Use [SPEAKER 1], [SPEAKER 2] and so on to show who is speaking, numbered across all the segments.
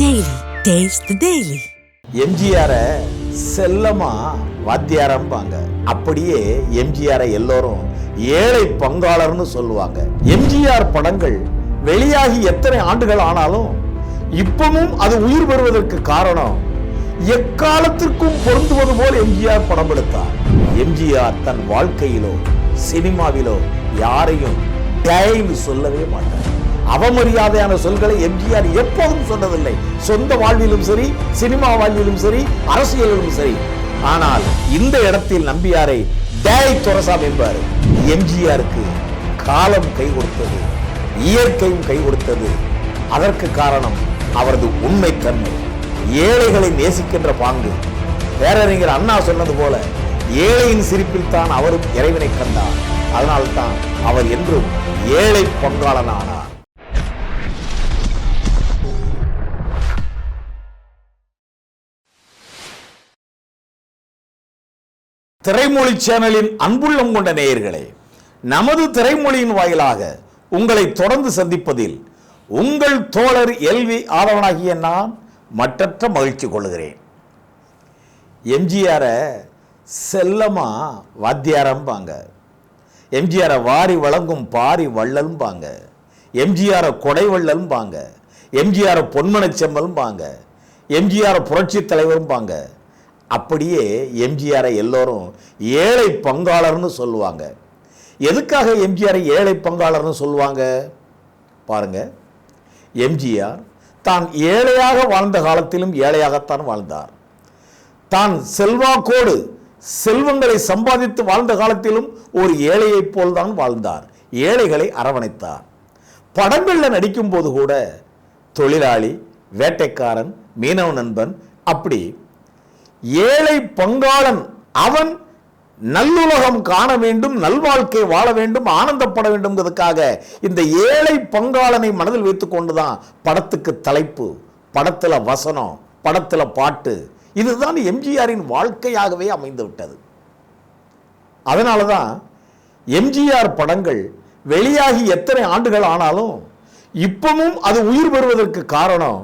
[SPEAKER 1] Daily taste daily
[SPEAKER 2] எம்ஜிஆரை செல்லமா வாத்தியாரம்பாங்க. அப்படியே எம்ஜிஆரை எல்லோரும் ஏழை பங்காளர்னு சொல்லுவாங்க. எம்ஜிஆர் படங்கள் வெளியாகி எத்தனை ஆண்டுகள் ஆனாலும் இப்பவும் அது உயிர் பெறுவதற்கு காரணம் எக்காலத்திற்கும் பொருந்துவது போல் எம்ஜிஆர் படம் எடுத்தார். எம்ஜிஆர் தன் வாழ்க்கையிலோ சினிமாவிலோ யாரையும் டைம் சொல்லவே மாட்டார். அவமரியாதையான சொல்களை எம்ஜிஆர் எப்போதும் சொன்னதில்லை. சொந்த வாழ்விலும் சரி சினிமா வாழ்விலும் சரி அரசியலிலும் சரி. ஆனால் இந்த இடத்தில் நம்பியாரை டேய் துரசாம் என்பார். எம்ஜிஆருக்கு காலம் கை கொடுத்தது இயற்கையும் கை கொடுத்தது. அதற்கு காரணம் அவரது உண்மைத்தன்மை. ஏழைகளை நேசிக்கின்ற பாங்கு. பேரறிஞர் அண்ணா சொன்னது போல ஏழையின் சிரிப்பில் தான் அவரும் இறைவனை கண்டார். அதனால்தான் அவர் என்றும் ஏழை பங்காளனானார். திரைமொழி சேனலின் அன்புள்ளம் கொண்ட நேயர்களே நமது திரைமொழியின் வாயிலாக உங்களை தொடர்ந்து சந்திப்பதில் உங்கள் தோழர் எல்வி ஆதவனாகிய நான் மற்றற்ற மகிழ்ச்சி கொள்கிறேன். எம்ஜிஆரை செல்லமா வாத்தியாரம்பாங்க. எம்ஜிஆரை வாரி வழங்கும் பாரி வள்ளலும்பாங்க. எம்ஜிஆரை கொடை வள்ளலும்பாங்க. எம்ஜிஆரை பொன்மனச் செம்மலும்பாங்க எம்ஜிஆரை புரட்சித் தலைவரும்பாங்க. அப்படியே எம்ஜிஆரை எல்லோரும் ஏழை பங்காளர்னு சொல்லுவாங்க. எதுக்காக எம்ஜிஆரை ஏழை பங்காளர்னு சொல்லுவாங்க? பாருங்க. எம்ஜிஆர் தான் ஏழையாக வாழ்ந்த காலத்திலும் ஏழையாகத்தான் வாழ்ந்தார். தான் செல்வாக்கோடு செல்வங்களை சம்பாதித்து வாழ்ந்த காலத்திலும் ஒரு ஏழையைப் போல்தான் வாழ்ந்தார். ஏழைகளை அரவணைத்தார். படங்களில் நடிக்கும் போது கூட தொழிலாளி வேட்டைக்காரன் மீனவ நண்பன் அப்படி ஏழை பங்காளன் அவன் நல்லுலகம் காண வேண்டும் நல்வாழ்க்கை வாழ வேண்டும் ஆனந்தப்பட வேண்டும்ங்கிறதுக்காக இந்த ஏழை பங்காளனை மனதில் வைத்துக் கொண்டுதான் படத்துக்கு தலைப்பு படத்தில் வசனம் படத்தில் பாட்டு. இதுதான் எம்ஜிஆரின் வாழ்க்கையாகவே அமைந்து விட்டது. அதனால தான் எம்ஜிஆர் படங்கள் வெளியாகி எத்தனை ஆண்டுகள் ஆனாலும் இப்பவும் அது உயிர் பெறுவதற்கு காரணம்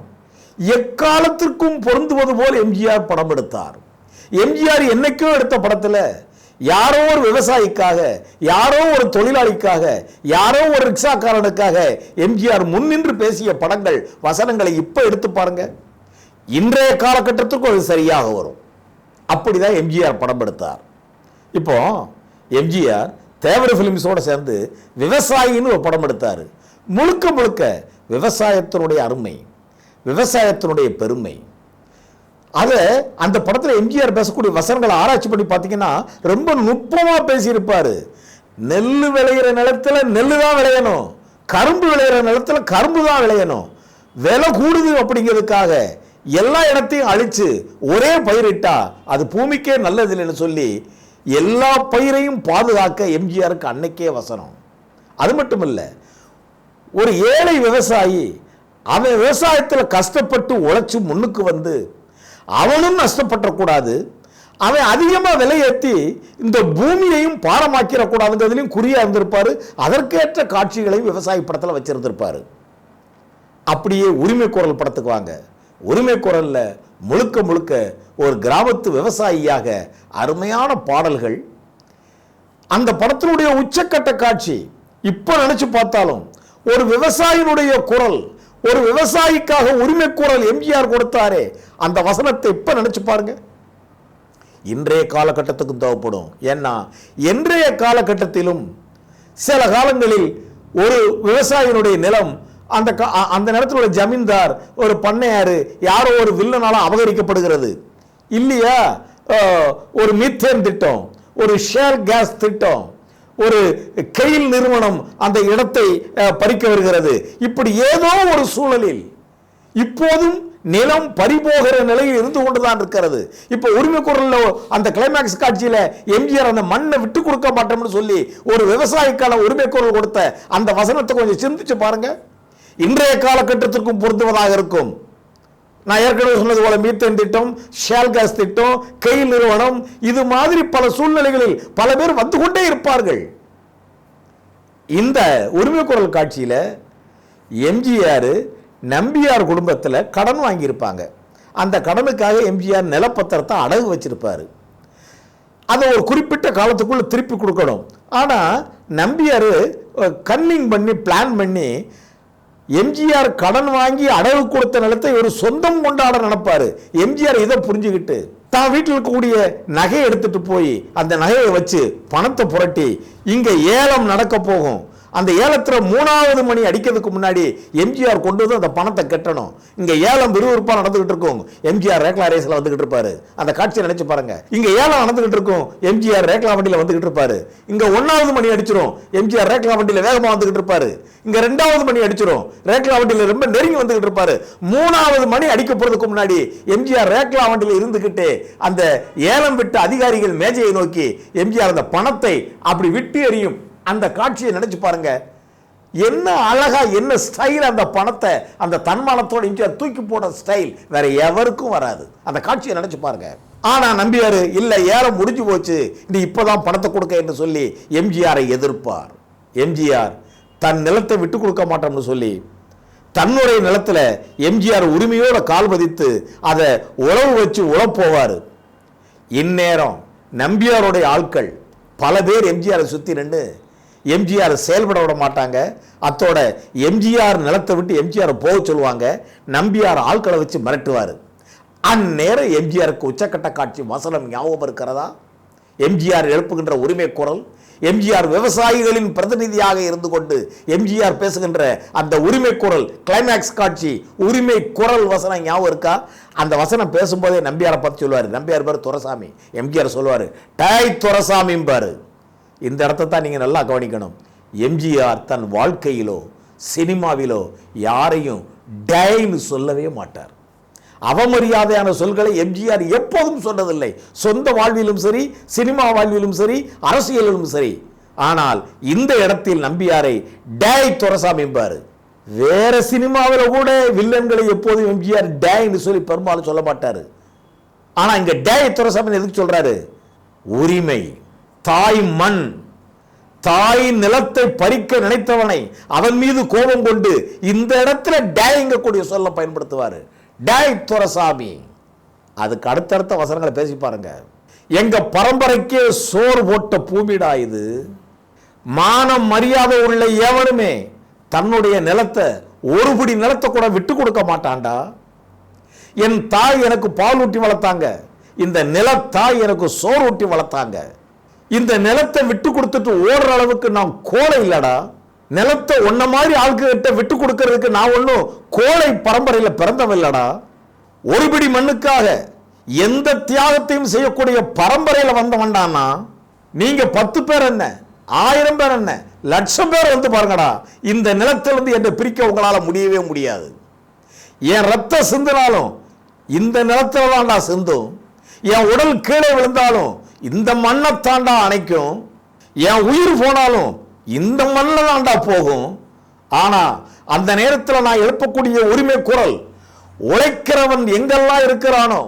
[SPEAKER 2] எக்காலத்திற்கும் பொருந்துவது போல் எம்ஜிஆர் படம் எடுத்தார். எம்ஜிஆர் என்னைக்கோ எடுத்த படத்தில் யாரோ ஒரு விவசாயிக்காக யாரோ ஒரு தொழிலாளிக்காக யாரோ ஒரு ரிக்ஷாக்காரனுக்காக எம்ஜிஆர் முன்னின்று பேசிய படங்கள் வசனங்களை இப்போ எடுத்து பாருங்க. இன்றைய காலகட்டத்திற்கும் அது சரியாக வரும். அப்படி தான் எம்ஜிஆர் படம் எடுத்தார். இப்போ எம்ஜிஆர் தேவர ஃபிலிம்ஸோடு சேர்ந்து விவசாயின்னு ஒரு படம் எடுத்தார். முழுக்க முழுக்க விவசாயத்தினுடைய அருமை. விவசாயத்தினுடைய பெருமை. அதை அந்த படத்தில் எம்ஜிஆர் பேசக்கூடிய வசனங்களை ஆராய்ச்சி பண்ணி பார்த்தீங்கன்னா ரொம்ப நுட்பமாக பேசியிருப்பார். நெல் விளையிற நிலத்தில் நெல் தான் விளையணும். கரும்பு விளையிற நிலத்தில் கரும்பு தான் விளையணும். விலை கூடுது அப்படிங்கிறதுக்காக எல்லா இடத்தையும் அழிச்சு ஒரே பயிரிட்டா அது பூமிக்கே நல்லது இல்லைன்னு சொல்லி எல்லா பயிரையும் பாதுகாக்க எம்ஜிஆருக்கு அன்னைக்கே வசனம். அது மட்டும் இல்லை ஒரு ஏழை விவசாயி அவன் விவசாயத்தில் கஷ்டப்பட்டு உழைச்சி முன்னுக்கு வந்து அவனும் நஷ்டப்பட்டக்கூடாது. அவன் அதிகமாக விலையேற்றி இந்த பூமியையும் பாரமாக்கிடக்கூடாதுங்கிறதுலையும் குறியாக இருந்திருப்பார். அதற்கேற்ற காட்சிகளையும் விவசாய படத்தில் வச்சிருந்திருப்பாரு. அப்படியே உரிமை குரல் படத்துக்கு வாங்க. உரிமை குரலில் முழுக்க முழுக்க ஒரு கிராமத்து விவசாயியாக அருமையான பாடல்கள். அந்த படத்தினுடைய உச்சக்கட்ட காட்சி இப்போ நினச்சி பார்த்தாலும் ஒரு விவசாயினுடைய குரல் ஒரு விவசாயிக்காக உரிமை குரல் எம்ஜிஆர் கொடுத்தாரே அந்த வசனத்தை இப்ப நினைச்சு பாருங்க. இன்றைய காலகட்டத்துக்கும் தேவைப்படும். ஏன்னா இன்றைய காலகட்டத்திலும் சில காலங்களில் ஒரு விவசாயினுடைய நிலம் அந்த கா- அந்த நிலத்தில் உள்ள ஜமீன்தார் ஒரு பண்ணையாரு யாரோ ஒரு வில்லனால அபகரிக்கப்படுகிறது. இல்லையா? ஒரு மீத்தேன் திட்டம் ஒரு ஷேர் கேஸ் திட்டம் ஒரு கெயில் நிறுவனம் அந்த இடத்தை பறிக்க வருகிறது. இப்படி ஏதோ ஒரு சூழலில் இப்போதும் நிலம் பறிபோகிற நிலையில் இருந்து கொண்டுதான் இருக்கிறது. இப்போ உரிமை குரல்ல அந்த கிளைமேக்ஸ் காட்சியில எம்ஜிஆர் அந்த மண்ணை விட்டு கொடுக்க மாட்டோம்னு சொல்லி ஒரு விவசாயிக்கான உரிமை குரல் கொடுத்த அந்த வசனத்தை கொஞ்சம் சிந்திச்சு பாருங்க. இன்றைய காலகட்டத்திற்கும் பொருந்துவதாக இருக்கும். நான் ஏற்கனவே சொன்னது போல மீத்தேன் திட்டம் ஷேல் கேஸ் திட்டம் கை நிறுவனம் இது மாதிரி பல சூழ்நிலைகளில் பல பேர் வந்து கொண்டே இருப்பார்கள். இந்த உரிமை குரல் காட்சியில் எம்ஜிஆர் நம்பியார் குடும்பத்தில் கடன் வாங்கியிருப்பாங்க. அந்த கடனுக்காக எம்ஜிஆர் நிலப்பத்திரத்தை அடகு வச்சிருப்பாரு. அதை ஒரு குறிப்பிட்ட காலத்துக்குள்ளே திருப்பி கொடுக்கணும். ஆனால் நம்பியார் கன்னிங் பண்ணி பிளான் பண்ணி எம்ஜிஆர் கடன் வாங்கி அடகு கொடுத்த நிலத்தை ஒரு சொந்தம் கொண்டாட நினைப்பாரு. எம்ஜிஆர் இதை புரிஞ்சுக்கிட்டு தான் வீட்டில் இருக்கக்கூடிய நகையை எடுத்துட்டு போய் அந்த நகையை வச்சு பணத்தை புரட்டி இங்க ஏலம் நடக்க போகும். அந்த ஏலத்தில் மூணாவது மணி அடிக்கிறதுக்கு முன்னாடி எம்ஜிஆர் கொண்டு வந்து அந்த பணத்தை கட்டணும். இங்கே ஏலம் விறுவிறுப்பாக நடந்துகிட்டு இருக்கும். எம்ஜிஆர் ரேக்லா ரேஸில் வந்துகிட்டு இருப்பாரு. அந்த காட்சியை நினைச்சு பாருங்க. இங்கே ஏலம் நடந்துகிட்டு இருக்கும். எம்ஜிஆர் ரேக்லா வண்டியில் வந்துகிட்டு இருப்பாரு. இங்கே ஒன்றாவது மணி அடிச்சிரும். எம்ஜிஆர் ரேக்லா வண்டியில் வேகமாக வந்துகிட்டு இருப்பாரு. இங்கே ரெண்டாவது மணி அடிச்சிரும். ரேக்லா வண்டியில் ரொம்ப நெருங்கி வந்துகிட்டு இருப்பாரு. மூணாவது மணி அடிக்க போகிறதுக்கு முன்னாடி எம்ஜிஆர் ரேக்லா வண்டியில் இருந்துக்கிட்டு அந்த ஏலம் விட்ட அதிகாரிகள் மேஜையை நோக்கி எம்ஜிஆர் அந்த பணத்தை அப்படி விட்டு எறியும். அந்த காட்சியை நினைச்சு பாருங்க. என்ன அழகா என்ன ஸ்டைல் அந்த பணத்தை அந்த தன்மானத்தோட எம்ஜிஆர் தூக்கி போட ஸ்டைல் வேற எவருக்கும் வராது. அந்த காட்சியை நினைச்சு பாருங்க. ஆனா நம்பியாரு இல்ல ஏலம் முடிஞ்சு போச்சு. நீ இப்பதான் பணத்தை கொடுக்க என்று சொல்லி எம்ஜிஆரை எதிர்ப்பார். எம்ஜிஆர் தன் நிலத்தை விட்டு கொடுக்க மாட்டோம்னு சொல்லி தன்னுடைய நிலத்துல எம்ஜிஆர் உரிமையோட கால் பதித்து அதை உழவு வச்சு உழப்போவார் இந்நேரம் நம்பியாருடைய ஆட்கள் பல பேர் எம்ஜிஆரை சுத்தி நின்று எம்ஜிஆர் செயல்பட விட மாட்டாங்க. அத்தோட எம்ஜிஆர் நிலத்தை விட்டு எம்ஜிஆர் போக சொல்லுவாங்க. நம்பியார் ஆட்களை வச்சு மிரட்டுவார். அந்நேரம் எம்ஜிஆருக்கு உச்சக்கட்ட காட்சி வசனம் ஞாபகம் இருக்கிறதா? எம்ஜிஆர் எழுப்புகின்ற உரிமை குரல் எம்ஜிஆர் விவசாயிகளின் பிரதிநிதியாக இருந்து கொண்டு எம்ஜிஆர் பேசுகின்ற அந்த உரிமை குரல் கிளைமேக்ஸ் காட்சி உரிமை குரல் வசனம் ஞாபகம் இருக்கா? அந்த வசனம் பேசும்போதே நம்பியாரை பார்த்து சொல்லுவார். நம்பியார் பேர் துரசாமி. எம்ஜிஆர் சொல்லுவார் டாய் துரசாமிம்பாரு இந்த இடத்த தான் நீங்கள் நல்லா கவனிக்கணும். எம்ஜிஆர் தன் வாழ்க்கையிலோ சினிமாவிலோ யாரையும் டைன்னு சொல்லவே மாட்டார். அவமரியாதையான சொல்களை எம்ஜிஆர் எப்போதும் சொன்னதில்லை. சொந்த வாழ்விலும் சரி சினிமா வாழ்விலும் சரி அரசியலிலும் சரி. ஆனால் இந்த இடத்தில் நம்பியாரை டேய் துரசாமி என்பார். வேற சினிமாவில் கூட வில்லன்களை எப்போதும் எம்ஜிஆர் டேன்னு சொல்லி பெரும்பாலும் சொல்ல மாட்டார். ஆனால் இங்கே டேய் துரசாமி எதுக்கு சொல்கிறாரு உரிமை. தாய் மண். தாய் நிலத்தை பறிக்க நினைத்தவனை அவன் மீது கோபம் கொண்டு இந்த இடத்துல டேங்கக்கூடிய சொல்ல பயன்படுத்துவார்? டேய் துரசாமி. அதுக்கு அடுத்தடுத்த வசனங்களை பேசி பாருங்க. எங்க பரம்பரைக்கே சோறு போட்ட பூமிடா இது. மானம் மரியாதை உள்ள எவருமே தன்னுடைய நிலத்தை ஒருபடி நிலத்தை கூட விட்டு கொடுக்க மாட்டான்டா. என் தாய் எனக்கு பால் ஊட்டி வளர்த்தாங்க. இந்த நிலத்தாய் எனக்கு சோறு ஊட்டி வளர்த்தாங்க. இந்த நிலத்தை விட்டு கொடுத்துட்டு ஓடுற அளவுக்கு நான் கோலை இல்லடா. நிலத்தை ஒன்ன மாதிரி ஆட்கிட்ட விட்டு கொடுக்கறதுக்கு நான் ஒன்றும் கோலை பரம்பரையில் பிறந்தவன் இல்லடா. ஒருபிடி மண்ணுக்காக எந்த தியாகத்தையும் செய்யக்கூடிய பரம்பரையில் வந்தவன்டானா நீங்க பத்து பேர் என்ன ஆயிரம் பேர் என்ன லட்சம் பேர் வந்து பாருங்கடா இந்த நிலத்திலிருந்து என்னை பிரிக்க உங்களால் முடியவே முடியாது. என் ரத்த சிந்தினாலும் இந்த நிலத்தில் தான்டா சிந்தும். என் உடல் கீழே விழுந்தாலும் இந்த மண்ணை தாண்டா அணைக்கும். என் உயிர் போனாலும் இந்த மண்ணில் தாண்டா போகும். ஆனால் அந்த நேரத்தில் நான் எழுப்பக்கூடிய உரிமை குரல் உழைக்கிறவன் எங்கெல்லாம் இருக்கிறானோ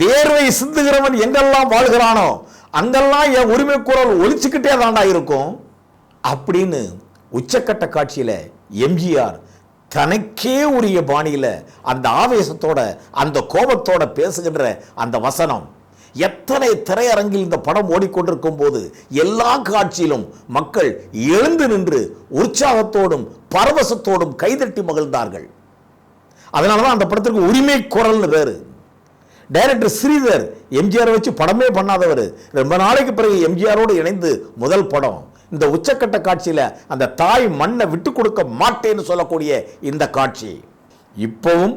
[SPEAKER 2] வேர்வை சிந்துகிறவன் எங்கெல்லாம் வாழ்கிறானோ அங்கெல்லாம் என் உரிமை குரல் ஒழிச்சுக்கிட்டே தாண்டா இருக்கும். அப்படின்னு உச்சக்கட்ட காட்சியில் எம்ஜிஆர் தனக்கே உரிய பாணியில் அந்த ஆவேசத்தோட அந்த கோபத்தோட பேசுகின்ற அந்த வசனம். எத்தனை திரையரங்கில் இந்த படம் ஓடிக்கொண்டிருக்கும் போது எல்லா காட்சியிலும் மக்கள் எழுந்து நின்று உற்சாகத்தோடும் பரவசத்தோடும் கைதட்டி மகிழ்ந்தார்கள். அதனால தான் அந்த படத்திற்கு உரிமை குரல்னு வேறு. டைரக்டர் ஸ்ரீதர் எம்ஜிஆர் வச்சு படமே பண்ணாதவர். ரொம்ப நாளைக்கு பிறகு எம்ஜிஆரோடு இணைந்து முதல் படம். இந்த உச்சக்கட்ட காட்சியில அந்த தாய் மண்ணை விட்டு கொடுக்க மாட்டேன்னு சொல்லக்கூடிய இந்த காட்சி. இப்போவும்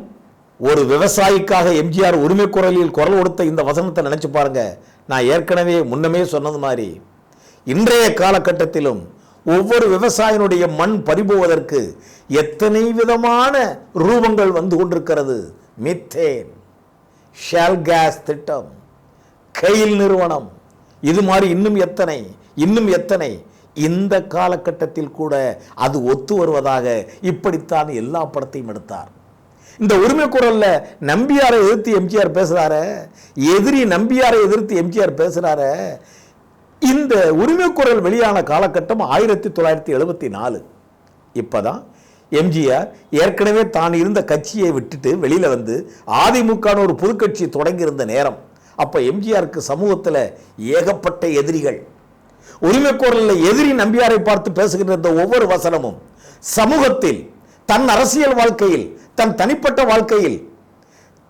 [SPEAKER 2] ஒரு விவசாயிக்காக எம்ஜிஆர் உரிமை குரலில் குரல் கொடுத்த இந்த வசனத்தை நினைச்சு பாருங்க. நான் ஏற்கனவே முன்னமே சொன்னது மாதிரி. இன்றைய காலகட்டத்திலும் ஒவ்வொரு விவசாயினுடைய மண் பறிபோவதற்கு எத்தனை விதமான ரூபங்கள் வந்து கொண்டிருக்கிறது? மித்தேன் ஷேல் கேஸ் திட்டம் கெயில் நிறுவனம் இது மாதிரி இன்னும் எத்தனை இன்னும் எத்தனை? இந்த காலகட்டத்தில் கூட அது ஒத்து வருவதாக இப்படித்தான் எல்லா படத்தையும் எடுத்தார். இந்த உரிமை குரலில் நம்பியாரை எதிர்த்து எம்ஜிஆர் பேசுகிறார எதிரி நம்பியாரை எதிர்த்து எம்ஜிஆர் பேசுகிறார இந்த உரிமை குரல் வெளியான காலகட்டம் ஆயிரத்தி தொள்ளாயிரத்தி எழுபத்தி நாலு. இப்போ தான் எம்ஜிஆர் ஏற்கனவே தான் இருந்த கட்சியை விட்டுட்டு வெளியில வந்து அதிமுகன்னு ஒரு புதுக்கட்சி தொடங்கியிருந்த நேரம். அப்போ எம்ஜிஆருக்கு சமூகத்தில் ஏகப்பட்ட எதிரிகள். உரிமைக்கோரலில் எதிரி நம்பியாரை பார்த்து பேசுகின்ற இந்த ஒவ்வொரு வசனமும் சமூகத்தில் தன் அரசியல் வாழ்க்கையில் தன் தனிப்பட்ட வாழ்க்கையில்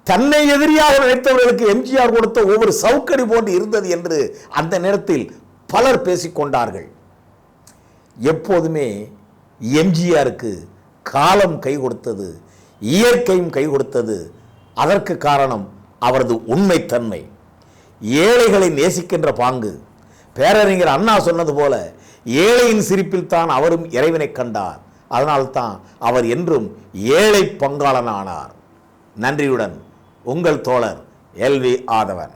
[SPEAKER 2] தன்னை எதிரியாக நினைத்தவர்களுக்கு எம்ஜிஆர் கொடுத்த ஒவ்வொரு சவுக்கடி போன்று இருந்தது என்று அந்த நேரத்தில் பலர் பேசிக்கொண்டார்கள். எப்போதுமே எம்ஜிஆருக்கு காலம் கை கொடுத்தது இயற்கையும் கை கொடுத்தது. அதற்கு காரணம் அவரது உண்மைத்தன்மை. ஏழைகளை நேசிக்கின்ற பாங்கு. பேரறிஞர் அண்ணா சொன்னது போல ஏழையின் சிரிப்பில் தான் அவரும் இறைவனை கண்டார். அதனால்தான் அவர் என்றும் ஏழை பங்காளனானார். நன்றியுடன் உங்கள் தோழர் எல்வி ஆதவன்.